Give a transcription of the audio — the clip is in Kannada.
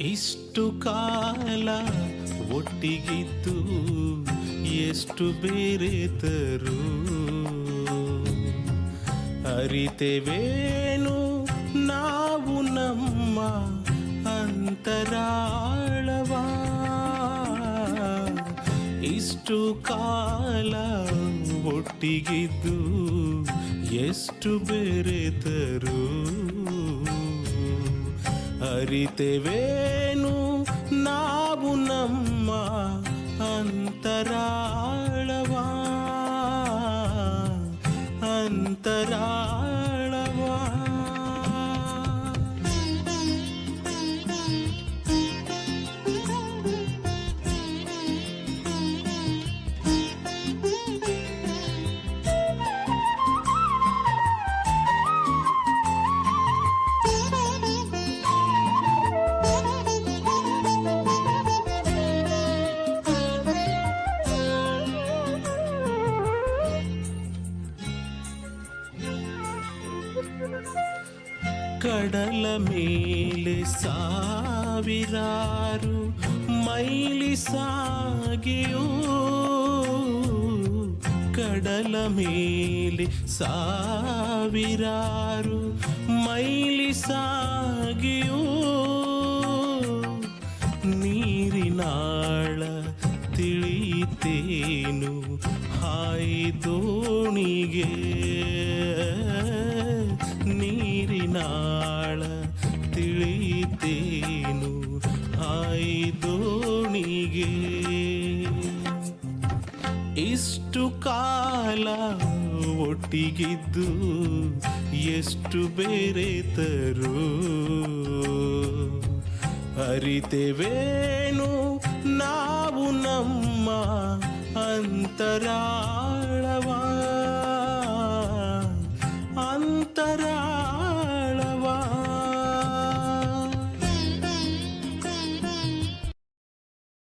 ಇಷ್ಟು ಕಾಲ ಒಟ್ಟಿಗಿದ್ದು ಎಷ್ಟು ಬೇರೆ ತರು ಅರಿತೆವೇನು? ನಾವು ನಮ್ಮ ಅಂತರಾಳವ. ಇಷ್ಟು ಕಾಲ ಒಟ್ಟಿಗಿದ್ದು ಎಷ್ಟು ಬೇರೆತರು? ಅರಿತೆವೇನು ನಾವು ನಮ್ಮ ಅಂತರಾಳವ ಅಂತರಾಳವ ಕಡಲ ಮೇಲೆ ಸಾವಿರಾರು ಮೈಲಿ ಸಾಗಿಯೋ ಕಡಲ ಮೇಲೆ ಸಾವಿರಾರು ಮೈಲಿ ಸಾಗಿಯೋ ನೀರಿನಾಳ ತಿಳಿತೇನು ಹಾಯಿ ದೋಣಿಗೆ ನೀರಿನಾಳ ದೋಣಿಗೆ ಇಷ್ಟು ಕಾಲ ಒಟ್ಟಿಗಿದ್ದು ಎಷ್ಟು ಬೇರೆ ತರು. ಅರಿತೆವೇನು ನಾವು ನಮ್ಮ ಅಂತರಾಳವ